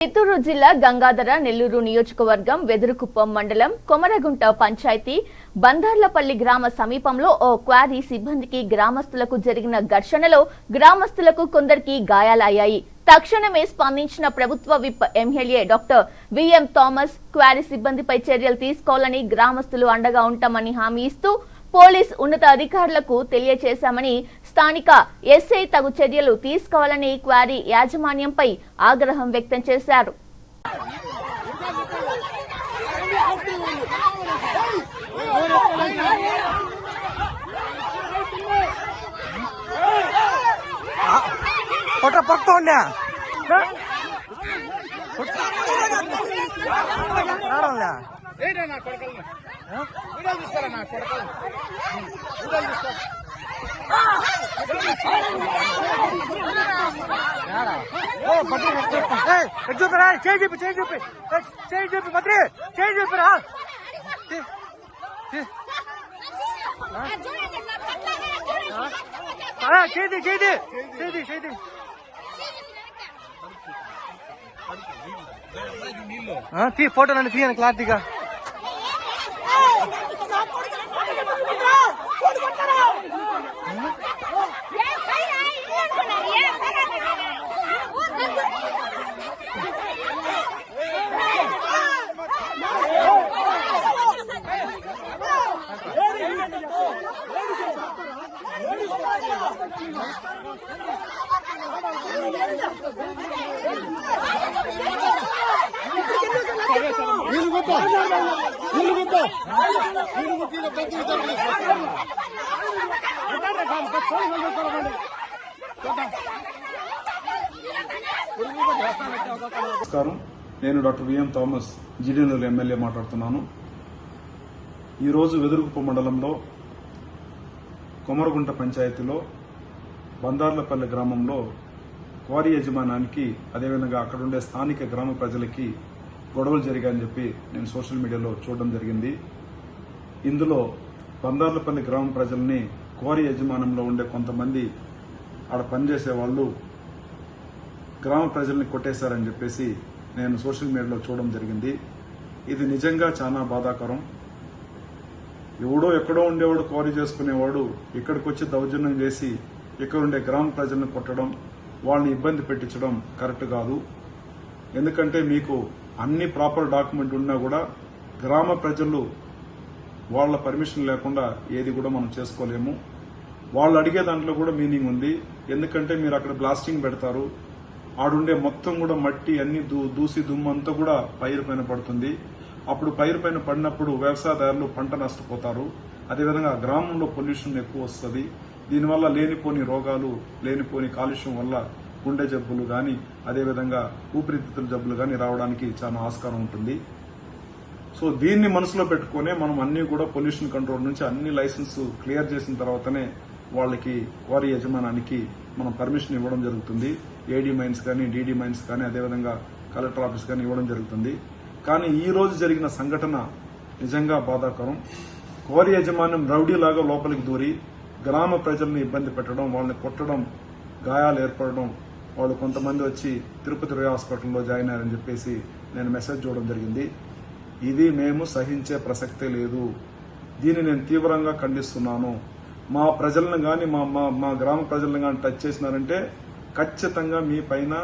చిత్తూరు జిల్లా గంగాధర నెల్లూరు నియోజకవర్గం వెదురుకుప్పం మండలం కొమరగుంట పంచాయతీ బందార్లపల్లి గ్రామ సమీపంలో ఓ క్వారీ సిబ్బందికి గ్రామస్తులకు జరిగిన ఘర్షణలో గ్రామస్తులకు కొందరికి గాయాలయ్యాయి. తక్షణమే స్పందించిన ప్రభుత్వ whip MLA doctor VM Thomas quarry సిబ్బందిపై చర్యలు తీసుకోవాలని గ్రామస్తులు అండగా ఉంటామని హామీ ఇస్తూ పోలీస్ ఉన్నత అధికారులకు తెలియజేశామని స్థానిక ఎస్ఐ తగు చర్యలు తీసుకోవాలని క్వారీ యాజమాన్యంపై ఆగ్రహం వ్యక్తం చేశారు. వీడియోలు తీసుకోరా నా కొడకల్ని వీడియోలు తీసుకో. చూపిరా? చేయి చూపి చేయి చూపి. చేయి చూపి బద్రి చేయి చూపిరా. చేది చేది ఆ, చేది తీ, చేయి తీ. తీయను క్లారిటీగా. నమస్కారం. నేను డాక్టర్ విఎం థామస్ జీడీనూరు ఎమ్మెల్యే మాట్లాడుతున్నాను. ఈరోజు వెదురుగుప్ప మండలంలో కొమరగుంట పంచాయతీలో బందార్లపల్లి గ్రామంలో క్వారీ యజమానానికి అదేవిధంగా అక్కడుండే స్థానిక గ్రామ ప్రజలకి గొడవలు జరిగాయని చెప్పి నేను సోషల్ మీడియాలో చూడడం జరిగింది. ఇందులో బందార్లపల్లి గ్రామ ప్రజల్ని క్వారీ యజమానంలో ఉండే కొంతమంది ఆడ పనిచేసే వాళ్ళు గ్రామ ప్రజల్ని కొట్టేశారని చెప్పేసి నేను సోషల్ మీడియాలో చూడడం జరిగింది. ఇది నిజంగా చాలా బాధాకరం. ఎవడో ఎక్కడో ఉండేవాడు క్వారీ చేసుకునేవాడు ఇక్కడికి వచ్చి దౌర్జన్యం చేసి ఇక్కడ ఉండే గ్రామ ప్రజలను కొట్టడం వాళ్ళని ఇబ్బంది పెట్టించడం కరెక్ట్ కాదు. ఎందుకంటే మీకు అన్ని ప్రాపర్ డాక్యుమెంట్ ఉన్నా కూడా గ్రామ ప్రజలు వాళ్ళ పర్మిషన్ లేకుండా ఏది కూడా మనం చేసుకోలేము. వాళ్ళు అడిగే దాంట్లో కూడా మీనింగ్ ఉంది. ఎందుకంటే మీరు అక్కడ బ్లాస్టింగ్ పెడతారు. ఆడుండే మొత్తం కూడా మట్టి అన్ని దూ దూసి దుమ్ము అంతా కూడా పైరు పైన పడుతుంది. అప్పుడు పైరు పైన పడినప్పుడు వ్యవసాయదారులు పంట నష్టపోతారు. అదేవిధంగా గ్రామంలో పొల్యూషన్ ఎక్కువ వస్తుంది. దీనివల్ల లేనిపోని రోగాలు లేనిపోని కాలుష్యం వల్ల గుండె జబ్బులు కానీ అదేవిధంగా ఊపిరితిత్తుల జబ్బులు కానీ రావడానికి చాలా ఆస్కారం ఉంటుంది. సో దీన్ని మనసులో పెట్టుకునే మనం అన్ని కూడా పొల్యూషన్ కంట్రోల్ నుంచి అన్ని లైసెన్స్ క్లియర్ చేసిన తర్వాతనే వాళ్ళకి వారి యజమానానికి మనం పర్మిషన్ ఇవ్వడం జరుగుతుంది. ఏడీ మైన్స్ కానీ డీడీ మైన్స్ కానీ అదేవిధంగా కలెక్టర్ ఆఫీస్ కానీ ఇవ్వడం జరుగుతుంది. కానీ ఈ రోజు జరిగిన సంఘటన నిజంగా బాధాకరం. కోరి యజమాన్యం రౌడీలాగా లోపలికి దూరి గ్రామ ప్రజల్ని ఇబ్బంది పెట్టడం వాళ్ళని కొట్టడం గాయాలు ఏర్పడడం వాళ్ళు కొంతమంది వచ్చి తిరుపతి రే హాస్పిటల్లో జాయిన్ అయ్యారని చెప్పేసి నేను మెసేజ్ చూడడం జరిగింది. ఇది మేము సహించే ప్రసక్తే లేదు. దీన్ని నేను తీవ్రంగా ఖండిస్తున్నాను. మా ప్రజలను గాని మా మా మా గ్రామ ప్రజలను కానీ టచ్ చేసినారంటే ఖచ్చితంగా మీ పైన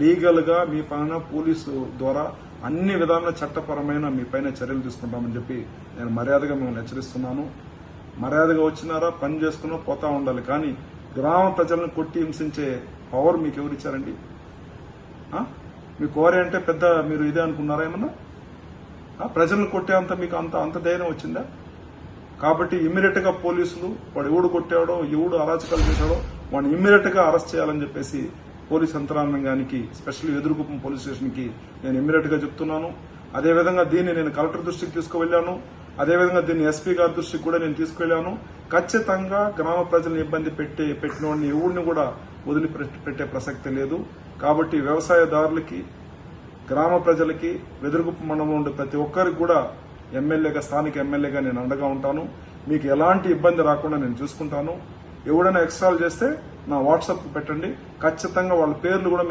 లీగల్గా మీ పైన పోలీసు ద్వారా అన్ని విధాల చట్టపరమైన మీ పైన చర్యలు తీసుకుంటామని చెప్పి నేను మర్యాదగా మిమ్మల్ని హెచ్చరిస్తున్నాను. మర్యాదగా వచ్చినారా పని చేసుకున్నా పోతా ఉండాలి. కానీ గ్రామ ప్రజలను కొట్టి హింసించే పవర్ మీకు ఎవరు ఇచ్చారండి? మీ కోరే అంటే పెద్ద మీరు ఇదే అనుకున్నారా ఏమన్నా? ఆ? ప్రజలను కొట్టే అంత మీకు అంత అంత ధైర్యం వచ్చిందా? కాబట్టి ఇమ్మీడియట్గా పోలీసులు వాడు ఎవడు కొట్టాడో ఎవడు అరాచకాలు చేశాడో వాడిని ఇమ్మీడియట్గా అరెస్ట్ చేయాలని చెప్పేసి పోలీస్ యంత్రాంగానికి స్పెషల్ ఎదురుగుప్పం పోలీస్ స్టేషన్కి నేను ఇమ్మీడియట్గా చెప్తున్నాను. అదేవిధంగా దీన్ని నేను కలెక్టర్ దృష్టికి తీసుకువెళ్ళాను అదేవిధంగా దీన్ని ఎస్పీ గారి దృష్టికి కూడా నేను తీసుకెళ్ళాను ఖచ్చితంగా గ్రామ ప్రజలను ఇబ్బంది పెట్టే పెట్టిన వాడిని ఎవరిని కూడా వదిలిపెట్టే ప్రసక్తి లేదు. కాబట్టి వ్యవసాయదారులకి గ్రామ ప్రజలకి వెదురుగుప్పు మండలంలో ఉండే ప్రతి ఒక్కరికి కూడా ఎమ్మెల్యేగా స్థానిక ఎమ్మెల్యేగా నేను అండగా ఉంటాను. మీకు ఎలాంటి ఇబ్బంది రాకుండా నేను చూసుకుంటాను. ఎవడైనా ఎక్స్ట్రాలు చేస్తే నా వాట్సాప్ పెట్టండి. ఖచ్చితంగా వాళ్ళ పేర్లు కూడా